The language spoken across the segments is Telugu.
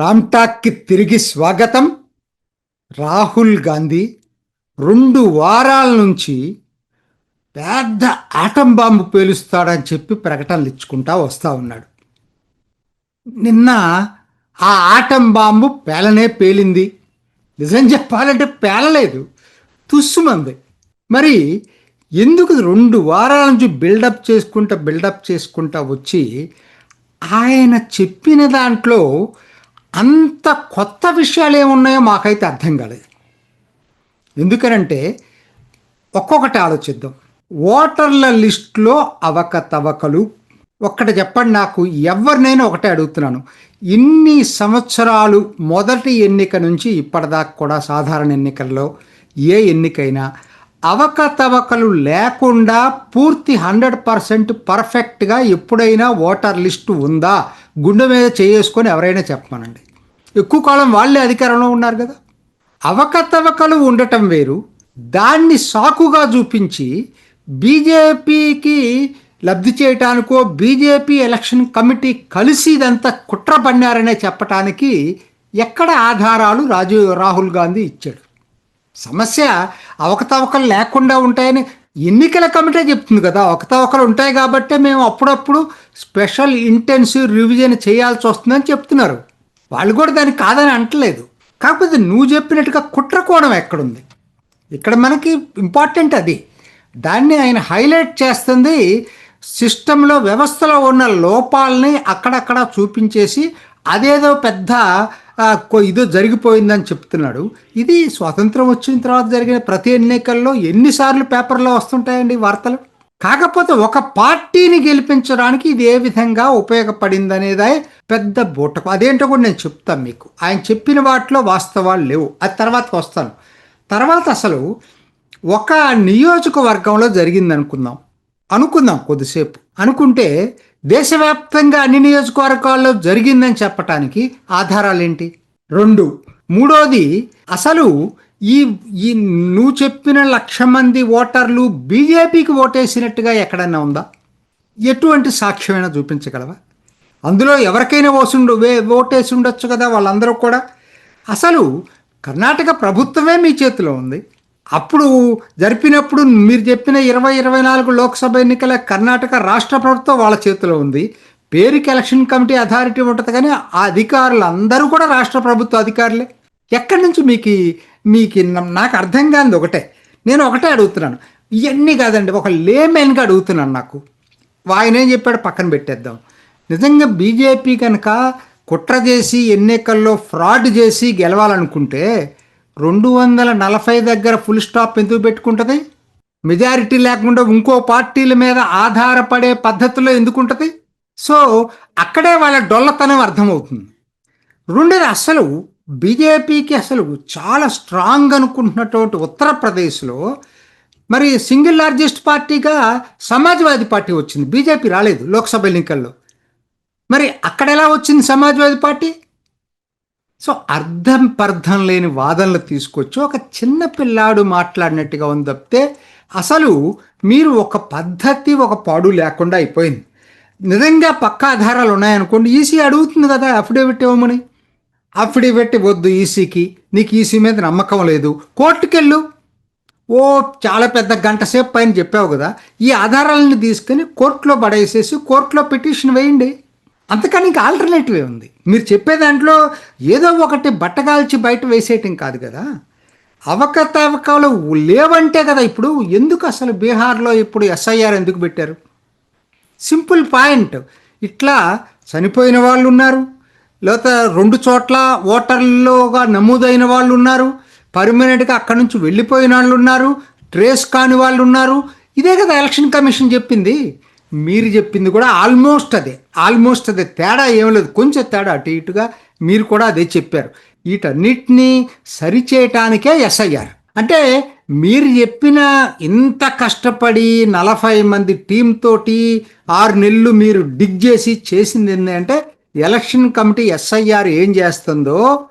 రామ్టాక్కి తిరిగి స్వాగతం. రాహుల్ గాంధీ రెండు వారాల నుంచి పెద్ద ఆటం బాంబు పేలుస్తాడని చెప్పి ప్రకటనలు ఇచ్చుకుంటా వస్తూ ఉన్నాడు. నిన్న ఆ ఆటం బాంబు పేలనే పేలింది. నిజం చెప్పాలంటే పేలలేదు. తుస్సుమంది. మరి ఎందుకు రెండు వారాల నుంచి బిల్డప్ చేసుకుంటా బిల్డప్ చేసుకుంటా వచ్చి ఆయన చెప్పిన దాంట్లో అంత కొత్త విషయాలు ఏమున్నాయో మాకైతే అర్థం కాలేదు. ఎందుకనంటే ఒక్కొక్కటి ఆలోచిద్దాం. ఓటర్ల లిస్టులో అవకతవకలు ఒక్కటి చెప్పండి నాకు ఎవరినైనా ఒకటే అడుగుతున్నాను. ఇన్ని సంవత్సరాలు మొదటి ఎన్నిక నుంచి ఇప్పటిదాకా కూడా సాధారణ ఎన్నికల్లో ఏ ఎన్నికైనా అవకతవకలు లేకుండా పూర్తి హండ్రెడ్ పర్సెంట్ పర్ఫెక్ట్గా ఎప్పుడైనా ఓటర్ లిస్టు ఉందా? గుండె మీద చేసుకొని ఎవరైనా చెప్పమనండి. ఎక్కువ కాలం వాళ్ళే అధికారంలో ఉన్నారు కదా. అవకతవకలు ఉండటం వేరు. దాన్ని సాకుగా చూపించి బీజేపీకి లబ్ధి చేయటానికో బీజేపీ ఎలక్షన్ కమిటీ కలిసి ఇదంతా కుట్ర పన్నారనే చెప్పటానికి ఎక్కడ ఆధారాలు రాజు రాహుల్ గాంధీ ఇచ్చాడు. సమస్య అవకతవకలు లేకుండా ఉంటాయని ఎన్నికల కమిటీ చెప్తుంది కదా. అవకతవకలు ఉంటాయి కాబట్టే మేము అప్పుడప్పుడు స్పెషల్ ఇంటెన్సివ్ రివిజన్ చేయాల్సి వస్తుందని చెప్తున్నారు. వాళ్ళు కూడా దానికి కాదని అంటలేదు. కాకపోతే నువ్వు చెప్పినట్టుగా కుట్రకోణం ఎక్కడుంది? ఇక్కడ మనకి ఇంపార్టెంట్ అది. దాన్ని ఆయన హైలైట్ చేస్తుంది సిస్టంలో వ్యవస్థలో ఉన్న లోపాలని అక్కడక్కడ చూపించేసి అదేదో పెద్ద ఇదో జరిగిపోయిందని చెప్తున్నాడు. ఇది స్వాతంత్రం వచ్చిన తర్వాత జరిగిన ప్రతి ఎన్నికల్లో ఎన్నిసార్లు పేపర్లో వస్తుంటాయండి వార్తలు? కాకపోతే ఒక పార్టీని గెలిపించడానికి ఇది ఏ విధంగా ఉపయోగపడిందనేదే పెద్ద బూటకు. అదేంటో కూడా నేను చెప్తాను మీకు. ఆయన చెప్పిన వాటిలో వాస్తవాలు లేవు. అది తర్వాత వస్తాను. తర్వాత అసలు ఒక నియోజకవర్గంలో జరిగింది అనుకుందాం అనుకుందాం కొద్దిసేపు. అనుకుంటే దేశవ్యాప్తంగా అన్ని నియోజకవర్గాల్లో జరిగిందని చెప్పటానికి ఆధారాలు ఏంటి రెండు. మూడోది అసలు ఈ ఈ నువ్వు చెప్పిన లక్ష మంది ఓటర్లు బీజేపీకి ఓటేసినట్టుగా ఎక్కడన్నా ఉందా? ఎటువంటి సాక్ష్యమైనా చూపించగలవా? అందులో ఎవరికైనా ఓసుండు వే ఓటేసి ఉండొచ్చు కదా వాళ్ళందరూ కూడా. అసలు కర్ణాటక ప్రభుత్వమే మీ చేతిలో ఉంది. అప్పుడు జరిపినప్పుడు మీరు చెప్పిన ఇరవై ఇరవై నాలుగు లోక్సభ ఎన్నికల కర్ణాటక రాష్ట్ర ప్రభుత్వం వాళ్ళ చేతిలో ఉంది. పేరుకి ఎలక్షన్ కమిటీ అథారిటీ ఉంటుంది కానీ ఆ అధికారులు అందరూ కూడా రాష్ట్ర ప్రభుత్వ అధికారులే. ఎక్కడి నుంచి మీకు మీకు నాకు అర్థం కానిది ఒకటే. నేను ఒకటే అడుగుతున్నాను. ఇవన్నీ కాదండి ఒక లేమెన్గా అడుగుతున్నాను నాకు. ఆయన ఏం చెప్పాడు? పక్కన పెట్టేద్దాం. నిజంగా బీజేపీ కనుక కుట్ర చేసి ఎన్నికల్లో ఫ్రాడ్ చేసి గెలవాలనుకుంటే రెండు వందల నలభై దగ్గర ఫుల్ స్టాప్ ఎందుకు పెట్టుకుంటుంది? మెజారిటీ లేకుండా ఇంకో పార్టీల మీద ఆధారపడే పద్ధతిలో ఎందుకు ఉంటుంది సో అక్కడే వాళ్ళ డొల్లతనం అర్థమవుతుంది. రెండోది అసలు బీజేపీకి అసలు చాలా స్ట్రాంగ్ అనుకుంటున్నటువంటి ఉత్తరప్రదేశ్లో మరి సింగిల్ లార్జెస్ట్ పార్టీగా సమాజ్వాదీ పార్టీ వచ్చింది. బీజేపీ రాలేదు లోక్సభ ఎన్నికల్లో. మరి అక్కడ ఎలా వచ్చింది సమాజ్వాదీ పార్టీ? సో అర్థం పర్థం లేని వాదనలు తీసుకొచ్చి ఒక చిన్న పిల్లాడు మాట్లాడినట్టుగా ఉంది తప్పితే అసలు మీరు ఒక పద్ధతి ఒక పాడు లేకుండా అయిపోయింది. నిజంగా పక్క ఆధారాలు ఉన్నాయనుకోండి. ఈసీ అడుగుతుంది కదా అఫిడేవిట్ ఇవ్వమని. అఫిడేవిట్ వద్దు ఈసీకి. నీకు ఈసీ మీద నమ్మకం లేదు. కోర్టుకెళ్ళు. ఓ చాలా పెద్ద గంట సేపు పైన చెప్పావు కదా. ఈ ఆధారాలను తీసుకుని కోర్టులో పడేసేసి కోర్టులో పిటిషన్ వేయండి. అంతకని ఇంకా ఆల్టర్నేటివ్ ఉంది. మీరు చెప్పే దాంట్లో ఏదో ఒకటి బట్టగాల్చి బయట వేసేయటం కాదు కదా. అవకతవకలు లేవంటే కదా ఇప్పుడు ఎందుకు అసలు బీహార్లో ఇప్పుడు ఎస్ఐఆర్ ఎందుకు పెట్టారు? Simple point. ఇట్లా చనిపోయిన వాళ్ళు ఉన్నారు. లేకపోతే రెండు చోట్ల ఓటర్లుగా నమోదైన వాళ్ళు ఉన్నారు పర్మనెంట్గా అక్కడి నుంచి వెళ్ళిపోయిన వాళ్ళు ఉన్నారు ట్రేస్ కాని వాళ్ళు ఉన్నారు. ఇదే కదా ఎలక్షన్ కమిషన్ చెప్పింది. మీరు చెప్పింది కూడా ఆల్మోస్ట్ అదే. ఆల్మోస్ట్ అదే. తేడా ఏం లేదు. కొంచెం తేడా అటు ఇటుగా మీరు కూడా అదే చెప్పారు. వీటన్నిటినీ సరిచేయటానికే ఎస్ఐఆర్ అంటే మీరు చెప్పిన ఇంత కష్టపడి నలభై మంది టీం తోటి ఆరు నెలలు మీరు డిగ్ చేసి చేసింది ఏంటంటే ఎలక్షన్ కమిటీ ఎస్ఐఆర్ ఏం చేస్తుందో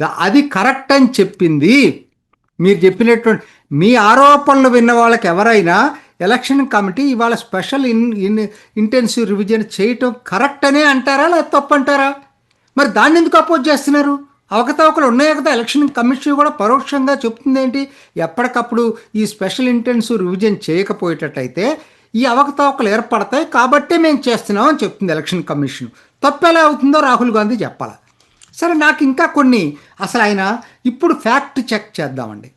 ద- అది కరెక్ట్ అని చెప్పింది. మీరు చెప్పినటువంటి మీ ఆరోపణలు విన్న వాళ్ళకి ఎవరైనా ఎలక్షన్ కమిటీ ఇవాళ special in in intensive revision చేయటం కరెక్ట్ అనే అంటారా లేదా తప్పు అంటారా? మరి దాన్ని ఎందుకు అపోజ్ చేస్తున్నారు? అవకతవకలు ఉన్నాయి కదా ఎలక్షన్ కమిషన్ కూడా పరోక్షంగా చెప్తుంది ఏంటి? ఎప్పటికప్పుడు ఈ స్పెషల్ ఇంటెన్సివ్ రివిజన్ చేయకపోయేటట్టయితే ఈ అవకతవకలు ఏర్పడతాయి కాబట్టే మేము చేస్తున్నాం అని చెప్తుంది ఎలక్షన్ కమిషన్. తప్పు ఎలా అవుతుందో రాహుల్ గాంధీ చెప్పాలి? సరే నాకు ఇంకా కొన్ని అసలు ఆయన ఇప్పుడు ఫ్యాక్ట్ చెక్ చేద్దామండి.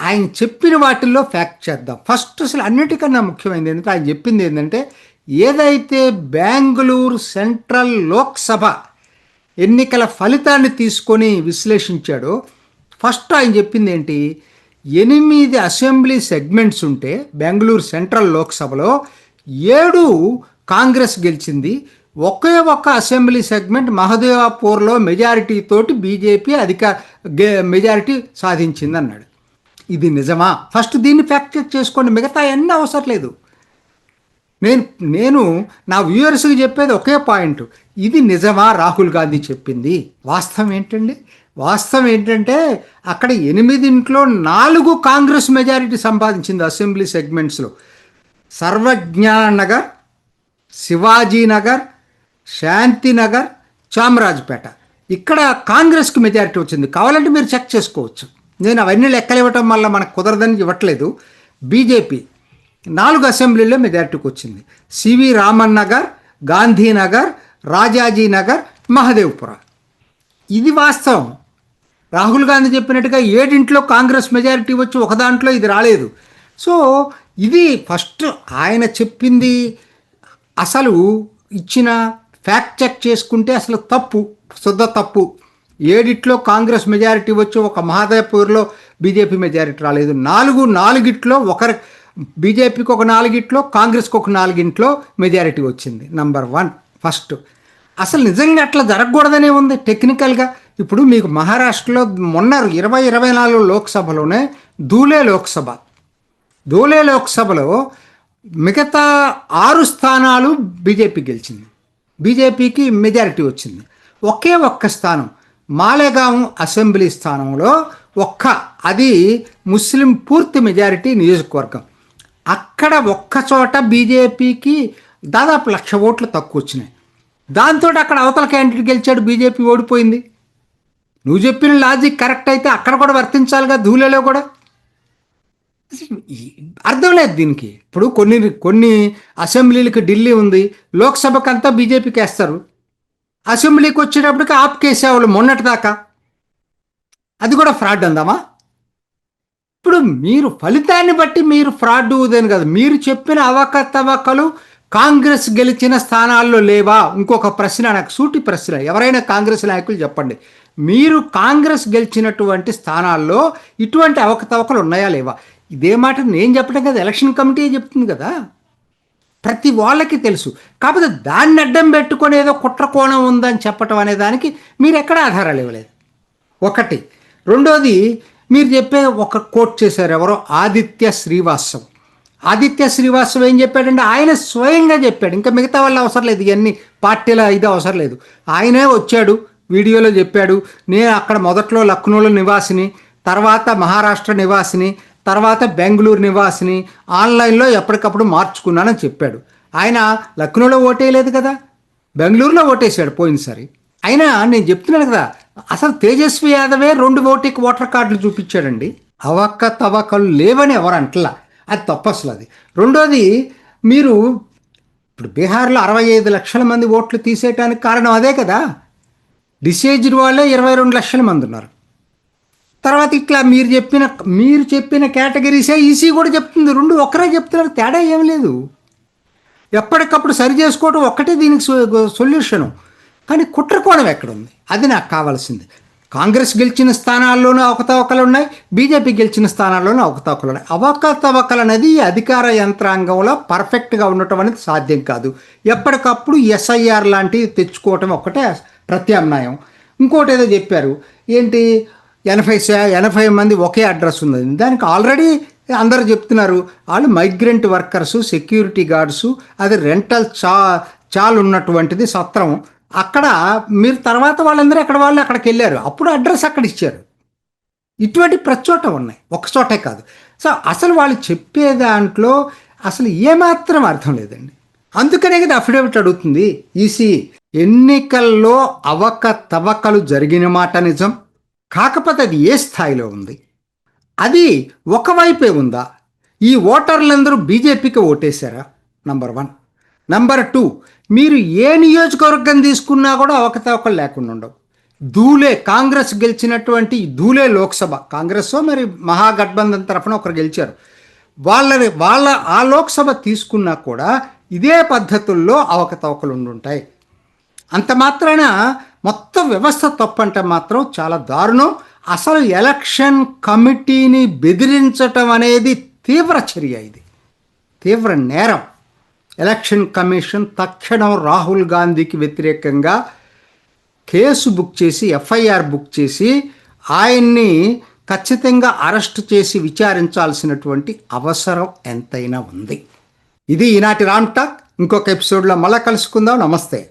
ఆయన చెప్పిన వాటిల్లో ఫ్యాక్ట్ చేద్దాం. ఫస్ట్ అసలు అన్నిటికన్నా ముఖ్యమైనది ఏంటంటే ఆయన చెప్పింది ఏంటంటే ఏదైతే బెంగళూరు సెంట్రల్ లోక్సభ ఎన్నికల ఫలితాన్ని తీసుకొని విశ్లేషించాడో ఫస్ట్ ఆయన చెప్పింది ఏంటి? ఎనిమిది అసెంబ్లీ సెగ్మెంట్స్ ఉంటే బెంగళూరు సెంట్రల్ లోక్సభలో ఏడు కాంగ్రెస్ గెలిచింది ఒకే ఒక్క అసెంబ్లీ సెగ్మెంట్ మహదేవాపూర్లో మెజారిటీ తోటి బీజేపీ అధిక మెజారిటీ సాధించింది అన్నాడు ఇది నిజమా? ఫస్ట్ దీన్ని ఫ్యాక్ట్ చెక్ చేసుకోండి. మిగతా ఎన్ని అవసరం లేదు. నేను నేను నా వ్యూయర్స్కి చెప్పేది ఒకే పాయింట్. ఇది నిజమా? రాహుల్ గాంధీ చెప్పింది. వాస్తవం ఏంటండి? వాస్తవం ఏంటంటే అక్కడ ఎనిమిదింట్లో నాలుగు కాంగ్రెస్ మెజారిటీ సంపాదించింది అసెంబ్లీ సెగ్మెంట్స్లో. సర్వజ్ఞానగర్ శివాజీనగర్ శాంతినగర్ చామరాజపేట. ఇక్కడ కాంగ్రెస్కి మెజారిటీ వచ్చింది. కావాలంటే మీరు చెక్ చేసుకోవచ్చు. నేను అవన్నీ లెక్కలు ఇవ్వటం వల్ల మనకు కుదరదని ఇవ్వట్లేదు. బీజేపీ నాలుగు అసెంబ్లీలో మెజారిటీకి వచ్చింది. C V Raman Nagar Gandhinagar Rajajinagar Mahadevapura. ఇది వాస్తవం. రాహుల్ గాంధీ చెప్పినట్టుగా ఏడింట్లో కాంగ్రెస్ మెజారిటీ వచ్చి ఒక దాంట్లో ఇది రాలేదు. సో ఇది ఫస్ట్ ఆయన చెప్పింది అసలు ఇచ్చిన ఫ్యాక్ట్ చెక్ చేసుకుంటే అసలు తప్పు శుద్ధ తప్పు. ఏడిట్లో కాంగ్రెస్ మెజారిటీ వచ్చి ఒక మహాదేవ్పూర్లో బీజేపీ మెజారిటీ రాలేదు. నాలుగు నాలుగిట్లో ఒకరి బీజేపీకి ఒక నాలుగిట్లో కాంగ్రెస్కి ఒక నాలుగింట్లో మెజారిటీ వచ్చింది. Number one first. అసలు నిజంగా అట్లా జరగకూడదనే ఉంది టెక్నికల్గా. ఇప్పుడు మీకు మహారాష్ట్రలో మొన్న ఇరవై ఇరవై నాలుగు లోక్సభలోనే ధూలే లోక్సభ. ధూలే లోక్సభలో మిగతా ఆరు స్థానాలు బీజేపీ గెలిచింది. బీజేపీకి మెజారిటీ వచ్చింది. ఒకే ఒక్క స్థానం మాలేగాం అసెంబ్లీ స్థానంలో ఒక్క అది ముస్లిం పూర్తి మెజారిటీ నియోజకవర్గం. అక్కడ ఒక్కచోట బీజేపీకి దాదాపు లక్ష ఓట్లు తక్కువ వచ్చినాయి. దాంతో అక్కడ అవతల క్యాండిడేట్ గెలిచాడు బీజేపీ ఓడిపోయింది. నువ్వు చెప్పిన లాజిక్ కరెక్ట్ అయితే అక్కడ కూడా వర్తించాలిగా ధూళిలో కూడా. అర్థం లేదు దీనికి. ఇప్పుడు కొన్ని కొన్ని అసెంబ్లీలకు ఢిల్లీ ఉంది లోక్సభకు అంతా బీజేపీకి వేస్తారు. అసెంబ్లీకి వచ్చేటప్పటికి ఆప్కేసేవాళ్ళు మొన్నటి దాకా అది కూడా ఫ్రాడ్ అందామా? ఇప్పుడు మీరు ఫలితాన్ని బట్టి మీరు ఫ్రాడ్ ఉదని కదా. మీరు చెప్పిన అవకతవకలు కాంగ్రెస్ గెలిచిన స్థానాల్లో లేవా? ఇంకొక ప్రశ్న నాకు సూటి ప్రశ్న. ఎవరైనా కాంగ్రెస్ నాయకులు చెప్పండి. మీరు కాంగ్రెస్ గెలిచినటువంటి స్థానాల్లో ఇటువంటి అవకతవకలు ఉన్నాయా లేవా? ఇదే మాట నేను చెప్పడం కదా ఎలక్షన్ కమిటీ చెప్తుంది కదా. ప్రతి వాళ్ళకి తెలుసు. కాకపోతే దాన్ని అడ్డం పెట్టుకొని ఏదో కుట్ర కోణం ఉందని చెప్పటం అనే దానికి మీరు ఎక్కడ ఆధారాలు ఇవ్వలేదు. ఒకటి. రెండోది మీరు చెప్పే ఒక కోట్ చేశారు ఎవరో ఆదిత్య శ్రీవాస్తవ్. ఆదిత్య శ్రీవాస్తవ్ ఏం చెప్పాడంటే ఆయన స్వయంగా చెప్పాడు. ఇంకా మిగతా వాళ్ళు అవసరం లేదు ఇవన్నీ పార్టీల ఇది అవసరం లేదు. ఆయనే వచ్చాడు వీడియోలో చెప్పాడు. నేను అక్కడ మొదట్లో లక్నోలో నివాసిని తర్వాత మహారాష్ట్ర నివాసిని తర్వాత బెంగళూరు నివాసిని ఆన్లైన్లో ఎప్పటికప్పుడు మార్చుకున్నానని చెప్పాడు. ఆయన లక్నోలో ఓటేయలేదు కదా? బెంగళూరులో ఓటేశాడు పోయినసారి. అయినా నేను చెప్తున్నాను కదా అసలు తేజస్వి యాదవే రెండు ఓటీకి ఓటర్ కార్డులు చూపించాడండి. అవక్క తవకలు లేవని ఎవరు అంటలా. అది తప్పసలు అది. రెండోది మీరు ఇప్పుడు బీహార్లో అరవై ఐదు లక్షల మంది ఓట్లు తీసేయటానికి కారణం అదే కదా? డిసేజ్డ్ వాళ్ళే ఇరవై రెండు లక్షల మంది ఉన్నారు. తర్వాత ఇట్లా మీరు చెప్పిన మీరు చెప్పిన కేటగిరీసే ఈసీ కూడా చెప్తుంది. రెండు ఒకరే చెప్తున్నారు తేడా ఏం లేదు. ఎప్పటికప్పుడు సరి చేసుకోవడం ఒక్కటే దీనికి సొల్యూషను. కానీ కుట్రకోణం ఎక్కడ ఉంది అది నాకు కావాల్సింది. కాంగ్రెస్ గెలిచిన స్థానాల్లోనూ అవకతవకలు ఉన్నాయి బీజేపీ గెలిచిన స్థానాల్లోనూ అవకతవకలు ఉన్నాయి. అవకతవకలు అనేది అధికార యంత్రాంగంలో పర్ఫెక్ట్గా ఉండటం అనేది సాధ్యం కాదు. ఎప్పటికప్పుడు ఎస్ఐఆర్ లాంటివి తెచ్చుకోవటం ఒక్కటే ప్రత్యామ్నాయం. ఇంకోటి ఏదో చెప్పారు. ఏంటి? ఎనభై ఎనభై మంది ఒకే అడ్రస్ ఉంది దానికి ఆల్రెడీ అందరూ చెప్తున్నారు వాళ్ళు మైగ్రెంట్ వర్కర్స్ సెక్యూరిటీ గార్డ్స్ అది రెంటల్ చా చాలు ఉన్నటువంటిది సత్రం. అక్కడ మీరు తర్వాత వాళ్ళందరూ అక్కడ వాళ్ళు అక్కడికి వెళ్ళారు. అప్పుడు అడ్రస్ అక్కడ ఇచ్చారు. ఇటువంటి ప్రచోట ఉన్నాయి. ఒక చోటే కాదు. సో అసలు వాళ్ళు చెప్పే దాంట్లో అసలు ఏమాత్రం అర్థం లేదండి. అందుకనే కదా అఫిడవిట్ అడుగుతుంది. ఈసీ ఎన్నికల్లో అవకతవకలు జరిగిన మాట నిజం? కాకపోతే అది ఏ స్థాయిలో ఉంది? అది ఒకవైపే ఉందా? ఈ ఓటర్లందరూ బీజేపీకి ఓటేశారా? Number one. నంబర్ టూ మీరు ఏ నియోజకవర్గం తీసుకున్నా కూడా అవకతవకలు లేకుండా ఉండవు. దూలే కాంగ్రెస్ గెలిచినటువంటి ధూలే దూలే లోక్సభ. కాంగ్రెస్ మరి మహాగఠబంధన్ తరఫున ఒకరు గెలిచారు. వాళ్ళని వాళ్ళ ఆ లోక్సభ తీసుకున్నా కూడా ఇదే పద్ధతుల్లో అవకతవకలు ఉండుంటాయి. అంత మాత్రాన మొత్తం వ్యవస్థ తప్పంటే మాత్రం చాలా దారుణం. అసలు ఎలక్షన్ కమిటీని బెదిరించటం అనేది తీవ్ర చర్య ఇది. తీవ్ర నేరం. ఎలక్షన్ కమిషన్ తక్షణం రాహుల్ గాంధీకి వ్యతిరేకంగా కేసు బుక్ చేసి ఎఫ్ఐఆర్ బుక్ చేసి ఆయన్ని ఖచ్చితంగా అరెస్ట్ చేసి విచారించాల్సినటువంటి అవసరం ఎంతైనా ఉంది. ఇది ఈనాటి రామ్ టాక్. ఇంకొక ఎపిసోడ్లో మళ్ళీ కలుసుకుందాం. నమస్తే.